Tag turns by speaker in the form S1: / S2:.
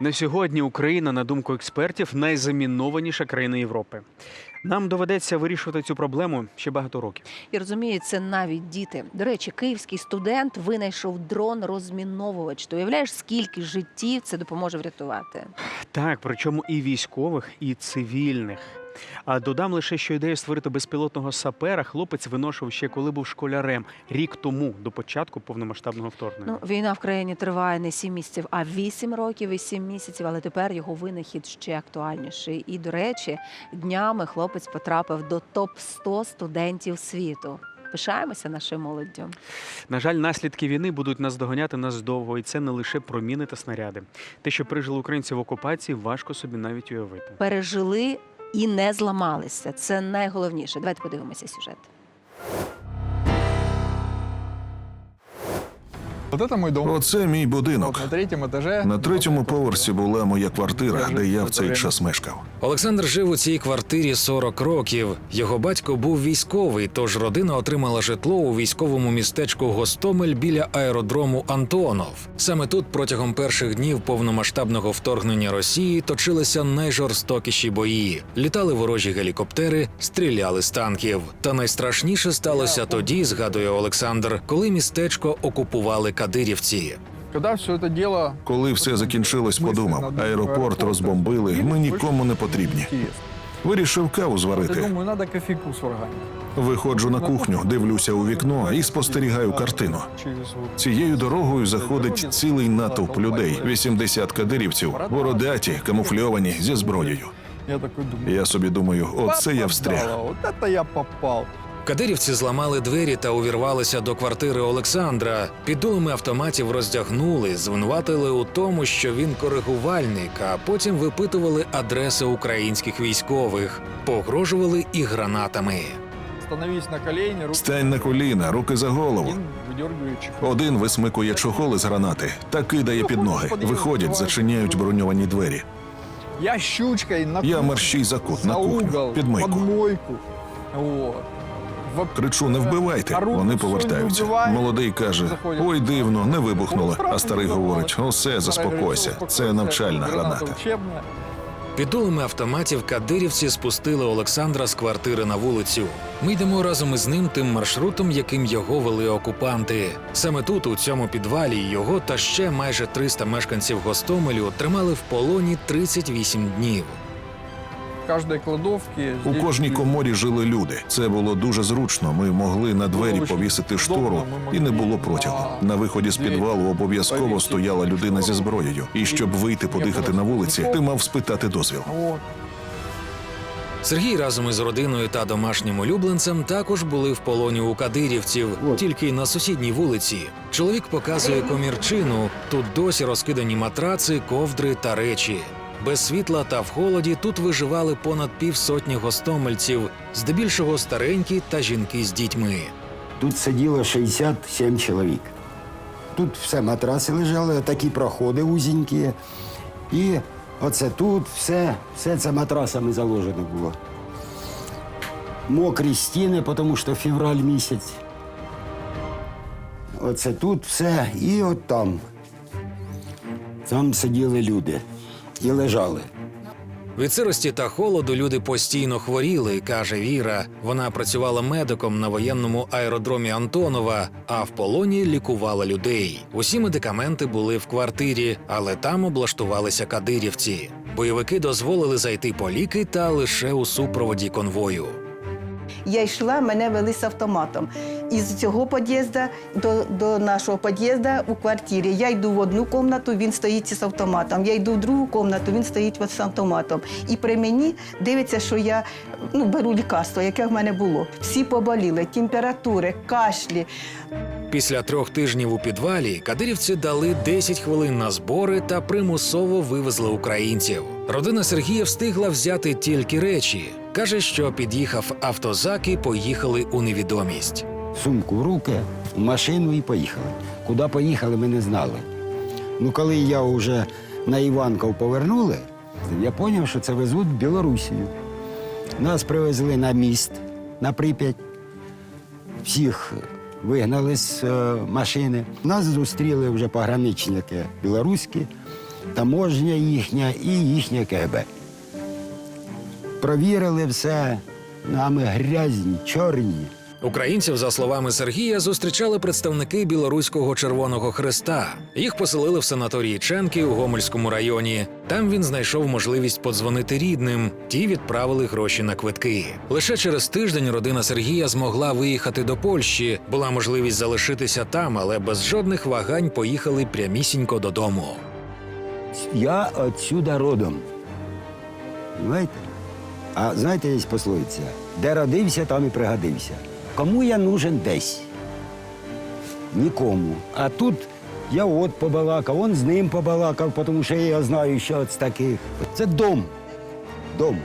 S1: На сьогодні Україна, на думку експертів, найзамінованіша країна Європи. Нам доведеться вирішувати цю проблему ще багато років.
S2: І розумію, це навіть діти. До речі, київський студент винайшов дрон-розміновувач. Ти уявляєш, скільки життів це допоможе врятувати?
S1: Так, причому і військових, і цивільних. А додам лише, що ідею створити безпілотного сапера хлопець виношував ще коли був школярем рік тому до початку повномасштабного вторгнення.
S2: Ну, війна в країні триває не сім місяців, а вісім років і сім місяців. Але тепер його винахід ще актуальніший. І, до речі, днями хлопець потрапив до топ 100 студентів світу. Пишаємося нашою молоддю.
S1: На жаль, наслідки війни будуть наздоганяти нас довго, і це не лише про міни та снаряди. Те, що пережили українці в окупації, важко собі навіть уявити.
S2: Пережили і не зламалися. Це найголовніше. Давайте подивимося сюжет.
S3: Оце мій будинок.
S4: На третьем этаже.
S3: На третьому поверсі була моя квартира, де я в цей час мешкав.
S5: Олександр жив у цій квартирі 40 років. Його батько був військовий, тож родина отримала житло у військовому містечку Гостомель біля аеродрому Антонов. Саме тут протягом перших днів повномасштабного вторгнення Росії точилися найжорстокіші бої. Літали ворожі гелікоптери, стріляли з танків. Та найстрашніше сталося тоді, згадує Олександр, коли містечко окупували кадирівці.
S4: Когда все это.
S3: Коли все закінчилось, подумав, аеропорт розбомбили, ми нікому не потрібні. Вирішив каву зварити. Виходжу на кухню, дивлюся у вікно і спостерігаю картину. Цією дорогою заходить цілий натовп людей, 80 кадирівців, бородаті, камуфльовані зі зброєю.
S4: я такой думаю.
S3: Я собі думаю, оце я встряг.
S5: Кадирівці зламали двері та увірвалися до квартири Олександра. Під дулами автоматів роздягнули, звинуватили у тому, що він коригувальник, а потім випитували адреси українських військових, погрожували і гранатами.
S4: Становись на колени, руки
S3: Стань на коліна, руки за голову.
S4: один
S3: висмикує чохол із гранати та кидає під ноги. Виходять, зачиняють броньовані двері.
S4: Я щучкой на
S3: Я мерщій за кут, на кухню,
S4: угол,
S3: під мийку. Кричу, не вбивайте. Вони повертаються. Молодий каже: ой, дивно, не вибухнуло. А старий говорить: усе, заспокойся. Це навчальна граната.
S5: Під дулами автоматів кадирівці спустили Олександра з квартири на вулицю. Ми йдемо разом із ним тим маршрутом, яким його вели окупанти. Саме тут, у цьому підвалі, його та ще майже 300 мешканців Гостомелю тримали в полоні 38 днів.
S4: В каждой.
S3: У кожній коморі жили люди. Це було дуже зручно. Ми могли на двері повісити штору, і не було протягу. На виході з підвалу обов'язково стояла людина зі зброєю. І щоб вийти подихати на вулиці, ти мав спитати дозвіл.
S5: Сергій разом із родиною та домашнім улюбленцем також були в полоні у кадирівців, тільки на сусідній вулиці. Чоловік показує комірчину. Тут досі розкидані матраци, ковдри та речі. Без світла та в холоді тут виживали понад півсотні гостомельців, здебільшого старенькі та жінки з дітьми.
S6: Тут сиділо 67 чоловік. Тут все матраси лежали, такі проходи вузенькі. І оце тут все, все це матрасами заложено було. Мокрі стіни, тому що февраль місяць. Оце тут все, і от там. Там сиділи люди і лежали.
S5: Від сирості та холоду люди постійно хворіли, каже Віра. Вона працювала медиком на воєнному аеродромі Антонова, а в полоні лікувала людей. Усі медикаменти були в квартирі, але там облаштувалися кадирівці. Бойовики дозволили зайти по ліки та лише у супроводі конвою.
S7: Я йшла, мене вели з автоматом. Із цього під'їзду до, до нашого під'їзду у квартирі. Я йду в одну кімнату, він стоїть з автоматом. Я йду в другу кімнату, він стоїть з автоматом. І при мені дивиться, що я ну, беру лікарство, яке в мене було. Всі поболіли, температури, кашлі.
S5: Після трьох тижнів у підвалі кадирівці дали 10 хвилин на збори та примусово вивезли українців. Родина Сергія встигла взяти тільки речі. Каже, що під'їхав автозак і поїхали у невідомість.
S6: сумку в руки, в машину і поїхали. Куди поїхали, ми не знали. Ну, коли я вже на Іванков повернули, я зрозумів, що це везуть в Білорусію. Нас привезли на міст на Прип'ять. Всіх вигнали з е, машини. Нас зустріли вже пограничники білоруські. таможня їхня і їхнє КГБ. Провірили все, нами грязні, чорні.
S5: Українців, за словами Сергія, зустрічали представники білоруського Червоного Хреста. Їх поселили в санаторії Ченки у Гомельському районі. Там він знайшов можливість подзвонити рідним. Ті відправили гроші на квитки. Лише через тиждень родина Сергія змогла виїхати до Польщі. Була можливість залишитися там, але без жодних вагань поїхали прямісінько додому.
S6: Я отсюда родом. Знаєте? А знаєте, є пословиця, де родився, там і пригодився. Кому я нужен десь? Нікому. А тут я от побалакав, он з ним побалакав, тому що я знаю, що з таких. Це дом. Дом.